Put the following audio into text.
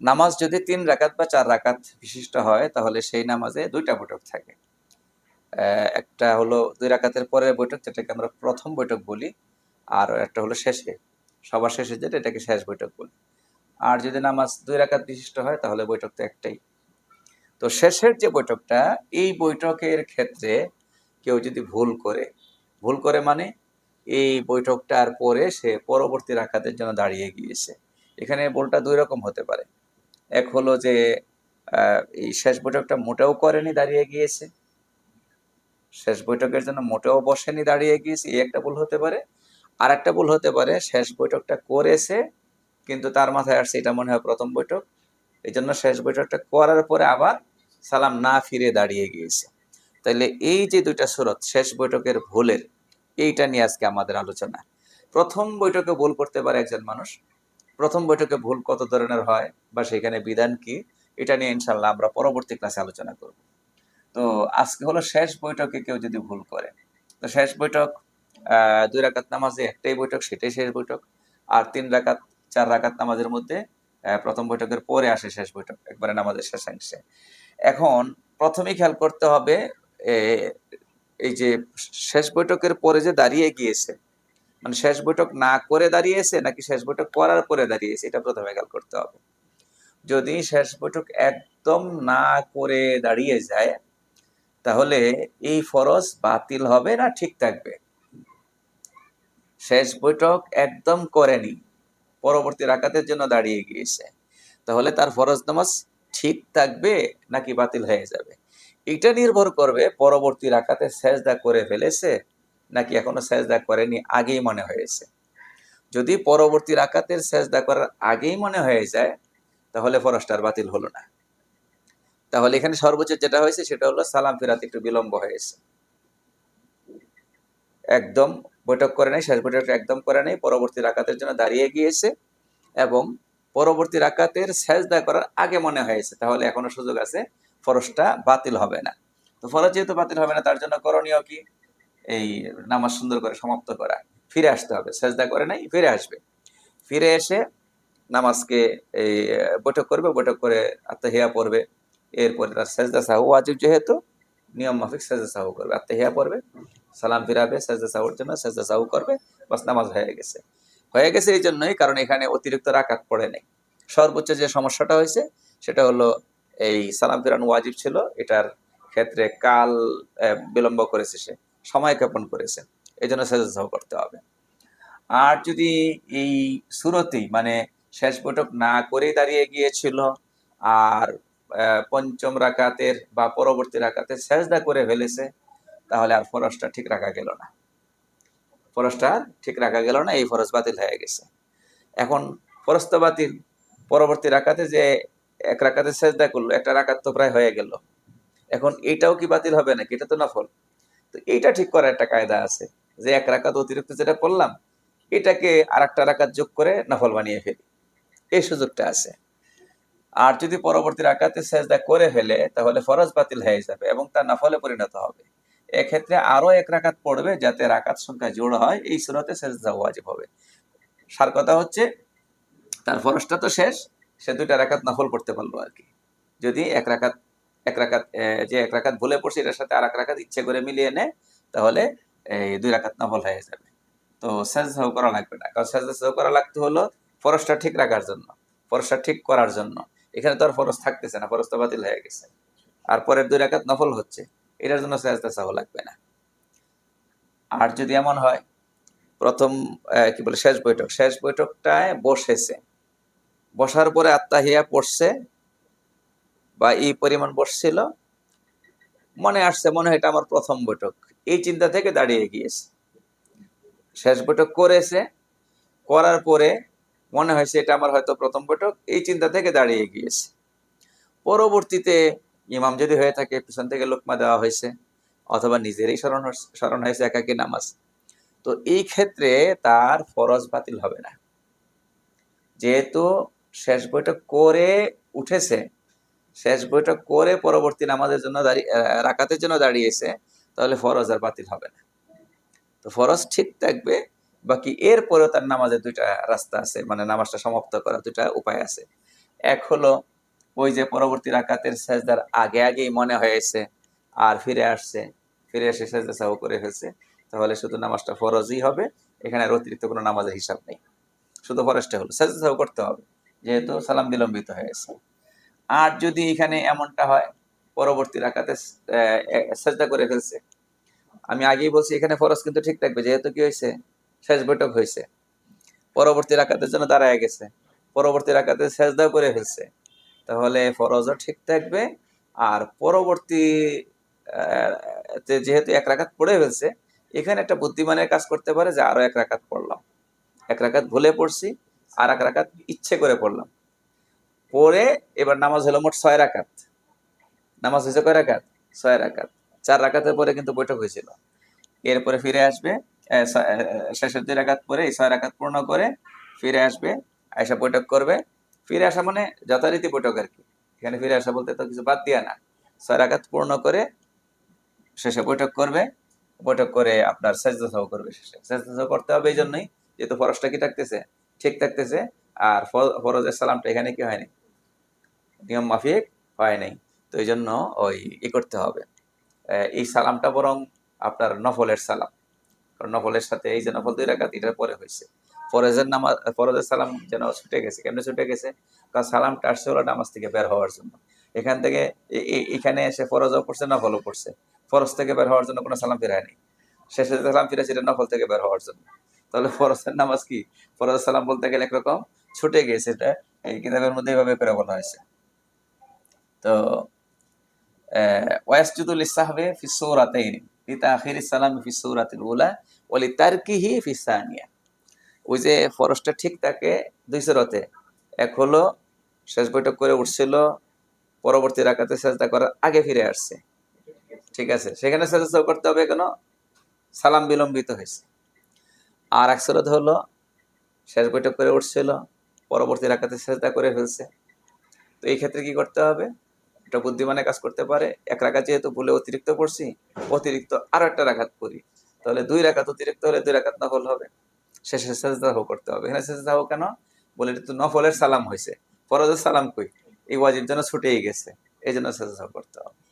নামাজ যদি তিন রাকাত বা চার রাকাত বিশিষ্ট হয়, তাহলে সেই নামাজে দুইটা বৈঠক থাকে। একটা হলো দুই রাকাতের পরের বৈঠক, যেটাকে আমরা প্রথম বৈঠক বলি, আর একটা হলো শেষে। সবার শেষে যেটা, এটাকে শেষ বৈঠক বলি। আর যদি নামাজ দুই রাকাত বিশিষ্ট হয়, তাহলে বৈঠক তো একটাই। তো শেষের যে বৈঠকটা, এই বৈঠকের ক্ষেত্রে কেউ যদি ভুল করে ভুল করে মানে এই বৈঠকটার পরে সে পরবর্তী রাকাতের জন্য দাঁড়িয়ে গিয়েছে। এখানে ভুলটা দুই রকম হতে পারে। এক হলো যে এই শেষ বৈঠকটা মোটেও করেনি, দাঁড়িয়ে গিয়েছে। শেষ বৈঠকের জন্য মোটেও বসেনি, দাঁড়িয়ে গিয়েছে। এই একটা ভুল হতে পারে। আর একটা ভুল হতে পারে, শেষ বৈঠকটা করেছে, কিন্তু তার মাথায় আসছে এটা মনে হয় প্রথম বৈঠক। এই জন্য শেষ বৈঠকটা করার পরে আবার সালাম না ফিরে দাঁড়িয়ে গিয়েছে। তাইলে এই যে দুইটা সুরত, শেষ বৈঠকের ভুলের, এইটা নিয়ে আজকে আমাদের আলোচনা। প্রথম বৈঠকে ভুল করতে পারে একজন মানুষ প্রথম বৈঠকে ভুল কত ধরনের হয় বা সেখানে বিধান কি, এটা নিয়ে ইনশাল্লাহ আমরা পরবর্তী ক্লাসে আলোচনা করব। তো আজকে হলো শেষ বৈঠকে কেউ যদি ভুল করে, তো শেষ বৈঠক দুই রাকাত নামাজে একটাই বৈঠক, সেটাই শেষ বৈঠক। আর তিন রাকাত, চার রাকাত নামাজের মধ্যে প্রথম বৈঠকের পরে আসে শেষ বৈঠক, একবারে নামাজের শেষাংশে এখন প্রথমেই খেয়াল করতে হবে এই যে শেষ বৈঠকের পরে যে দাঁড়িয়ে গিয়েছে মানে শেষ বৈঠক না করে দাঁড়িয়েছে নাকি শেষ বৈঠক করার পরে দাঁড়িয়েছে? এটা প্রথমে খেয়াল করতে হবে। যদি শেষ বৈঠক একদম না করে দাঁড়িয়ে যায়, তাহলে এই ফরজ বাতিল হবে না ঠিক থাকবে? শেষ বৈঠক একদম করেনি, পরবর্তী রাকাতের জন্য দাঁড়িয়ে গিয়েছে। তাহলে তার ফরজ নামাজ ঠিক থাকবে নাকি বাতিল হয়ে যাবে? এটা নির্ভর করবে পরবর্তী রাকাতে সেজদা করে ফেলেছে নাকি এখনও সেজদা করেনি আগেই মনে হয়েছে? যদি পরবর্তী রাকাতের সেজদা করার আগেই মনে হয়ে যায়, তাহলে ফরজটার বাতিল হলো না। তাহলে এখানে সর্বোচ্চ যেটা হয়েছে সেটা হলো সালাম ফিরাতে একটু বিলম্ব হয়েছে। একদম বৈঠক করে নাই, শেষ বৈঠকটা একদম করে নাই, পরবর্তী রাকাতের জন্য দাঁড়িয়ে গিয়েছে এবং পরবর্তী রাকাতের সেজদা করার আগে মনে হয়েছে, তাহলে এখনও সুযোগ আছে, ফরজটা বাতিল হবে না। তো ফরজ যেহেতু বাতিল হবে না, তার জন্য করণীয় কি? এই নামাজ সুন্দর করে সমাপ্ত করা। ফিরে আসতে হবে। সেজদা করে নাই, ফিরে আসবে। ফিরে এসে নামাজকে এই, বৈঠক করবে, বৈঠক করে আত্মহিয়া পড়বে। এরপরে তার সেজদা সাহু ওয়াজিব যেহেতু, নিয়ম মাফিক সেজদা সাহু করবে। আত্মহিয়া পড়বে, সালাম ফিরাবে, সেজদা সাহুর জন্য সেজদা সাহু করবে, বাস নামাজ হয়ে গেছে। হয়ে গেছে এই জন্যই, কারণ এখানে অতিরিক্ত রাকাত পড়ে নেই। সর্বোচ্চ যে সমস্যাটা হয়েছে, সেটা হলো এই সালাম ফিরানো ওয়াজিব ছিল। এটার ক্ষেত্রে কাল বিলম্ব করেছে সে। সময় ক্ষেপণ করেছে এই জন্য সেজদা করতে হবে। আর যদি এই সুরতেই মানে শেষ বৈঠক না করেই দাঁড়িয়ে গিয়েছিল আর পঞ্চম রাকাতের বা পরবর্তী রাকাতের সেজদা করে ফেলেছে, তাহলে আর ফরজটা ঠিক রাখা গেল না। ফরজটা ঠিক রাখা গেল না, এই ফরজ বাতিল হয়ে গেছে। এখন ফরজ তো বাতিল, পরবর্তী রাকাতে যে এক রাকাতে সেজদা করল, একটা রাকাত তো প্রায় হয়ে গেল। এখন এটাও কি বাতিল হবে নাকি? এটা তো নফল। তো এইটা ঠিক করার একটা কায়দা আছে যে এক রাকাত অতিরিক্ত যেটা করলাম, এটাকে আর একটা রাকাত যোগ করে নফল বানিয়ে ফেলি। এই সুযোগটা আছে। আর যদি পরবর্তী রাকাতে সেজদা করে ফেলে, তাহলে ফরজ বাতিল হয়ে যাবে এবং তার নফলে পরিণত হবে। এক্ষেত্রে আরও এক রাকাত পড়বে যাতে রাকাত সংখ্যা জোড় হয়, এই সুরতে সেজদা ওয়াজিব হবে। সার কথা হচ্ছে, তার ফরজটা তো শেষ, সে দুইটা রাকাত নফল পড়তে পারল আর কি। যদি এক রাকাত এক রাকাত যে এক রাকাত ভুলে পড়ছে, এটার সাথে আর এক রাকাত ইচ্ছে করে মিলিয়ে নেয় তাহলে এই দুই রাকাত নফল হয়ে যাবে। তো সেজদাও করা লাগবে না, কারণ সেজদা করা লাগতে হলো ফরজটা ঠিক রাখার জন্য, ফরজটা ঠিক করার জন্য। এখানে তো আর ফরজ থাকতেছে না, ফরজ তো বাতিল হয়ে গেছে। আর পরের দুই রাকাত নফল হচ্ছে, এটার জন্য সেজদা চাও লাগবে না। আর যদি এমন হয়, প্রথম কি বলে, শেষ বৈঠক, শেষ বৈঠকটায় বসেছে। বসার পরে আত্মাহিয়া পড়ছে বা এই পরিমাণ বসছিল, মনে আসছে, মনে হয় এটা আমার প্রথম বৈঠক। এই চিন্তা থেকে দাঁড়িয়ে গিয়েছে। শেষ বৈঠক করেছে, করার পরে মনে হয়েছে এটা আমার হয়তো প্রথম বৈঠক, এই চিন্তা থেকে দাঁড়িয়ে গিয়েছে। পরবর্তীতে ইমাম যদি হয়ে থাকে, পিছন থেকে লোকমা দেওয়া হয়েছে, অথবা নিজেরই স্মরণ স্মরণ হয়েছে, একাকি নামাজ। তো এই ক্ষেত্রে তার ফরজ বাতিল হবে না। যেহেতু শেষ বৈঠক করে উঠেছে শেষ বৈঠক করে পরবর্তী নামাজের জন্য দাঁড়িয়ে আহ, রাকাতের জন্য দাঁড়িয়েছে তাহলে ফরজ আর বাতিল হবে না। তো ফরজ ঠিক থাকবে বাকি এরপরেও তার নামাজের দুইটা রাস্তা আছে মানে নামাজটা সমাপ্ত করার দুইটা উপায় আছে। এক হলো ওই যে পরবর্তী রাকাতের সেজদার আগে আগেই মনে হয়েছে আর ফিরে আসছে ফিরে এসে সেজদা সাহু করে ফেলছে তাহলে শুধু নামাজটা ফরজই হবে এখানে আর অতিরিক্ত কোনো নামাজের হিসাব নেই। শুধু ফরজটা হলো সেজদা সাহু করতে হবে যেহেতু সালাম বিলম্বিত হয়েছে। আর যদি এখানে এমনটা হয়, পরবর্তী রাকাতে সেজদা করে ফেলছে। আমি আগেই বলছি, এখানে ফরজ কিন্তু ঠিক থাকবে, যেহেতু কি হয়েছে? শেষ বৈঠক হয়েছে। পরবর্তী রাকাতের জন্য দাঁড়ায় গেছে। পরবর্তী রাকাতে সেজদাও করে ফেলছে। তাহলে ফরজও ঠিক থাকবে, আর পরবর্তী যেহেতু এক রাকাত পড়ে ফেলছে, এখানে একটা বুদ্ধিমানের কাজ করতে পারে যে আরও এক রাকাত পড়লাম। এক রাকাত ভুলে পড়ছি, আর এক রাকাত ইচ্ছে করে পড়লাম। পড়ে এবার নামাজ হলো মোট ছয় রাকাত। নামাজ হয়েছে কয় রাকাত? ছয় রাকাত। চার রাকাতের পরে কিন্তু বৈঠক হয়েছিল। এরপরে ফিরে আসবে শেষের দুই রাকাত পরে ছয় রাকাত পূর্ণ করে ফিরে আসবে আয়সা বৈঠক করবে। ফিরে আসা মানে যথারীতি বৈঠক আর কি। এখানে ফিরে আসা বলতে তো কিছু বাদ দিয়া না। ছয় রাকাত পূর্ণ করে শেষে বৈঠক করবে। বৈঠক করে আপনার সেজদা সহ করবে শেষে। সেজদা সহ করতে হবে এই জন্যই, যেহেতু ফরজটা কি থাকতেছে? ঠিক থাকতেছে। আর ফরজের সালামটা এখানে কি হয়নি? নিয়ম মাফিক হয় নাই। তো এই জন্য ওই ই করতে হবে। এই সালামটা বরং আপনার নফলের সালাম। কারণ নফলের সাথে এই যে নফল দুই রাকাত, এটার পরে হয়েছে। ফরজের নামাজ, ফরজের সালাম যেন ছুটে গেছে। কেমনে ছুটে গেছে? কারণ সালামটা আসছে হলো নামাজ থেকে বের হওয়ার জন্য। এখান থেকে এখানে এসে ফরজও পড়ছে, নফলও পড়ছে। ফরজ থেকে বের হওয়ার জন্য কোনো সালাম ফিরায়নি। শেষে সালাম ফিরেছে, এটা নফল থেকে বের হওয়ার জন্য। তাহলে ফরজের নামাজ কি? ফরজের সালাম বলতে গেলে একরকম ছুটে গেছে এটা। এই কিতাবের মধ্যে এইভাবে বলা হয়েছে। তো ওয়াসজুদুল ইসাহবে ফি সূরাতাইন, লিতাখির সালাম ফি সূরাতিল উলা ওয়া লিতারকিহি ফি সানিয়া। ওই যে ফরজটা ঠিক থাকে দুই সুরতে। এক হলো, শেষ বৈঠক করে উঠছিল, পরবর্তী রাকাতে সেজদা করার আগে ফিরে আসছে। ঠিক আছে, সেখানে সেজদা করতে হবে কেন সালাম বিলম্বিত হয়েছে। আর এক সুরত হলো, শেষ বৈঠক করে উঠছিল, পরবর্তী রাকাতে সেজদা করে ফেলছে। তো এই ক্ষেত্রে কি করতে হবে? একটা বুদ্ধিমানে কাজ করতে পারে, এক রাখা যেহেতু ভুলে অতিরিক্ত পড়ছি, অতিরিক্ত আরও একটা রাখাত করি, তাহলে দুই রাখাত অতিরিক্ত হলে দুই রাখাত নফল হবে। শেষে সেজদাহ করতে হবে। এখানে সেজদাহ কেন? বলে তো নফলের সালাম হয়েছে ফরজের সালাম কই? এই ওয়াজিব জন্য ছুটেই গেছে। এই জন্য সেজদাহ করতে হবে।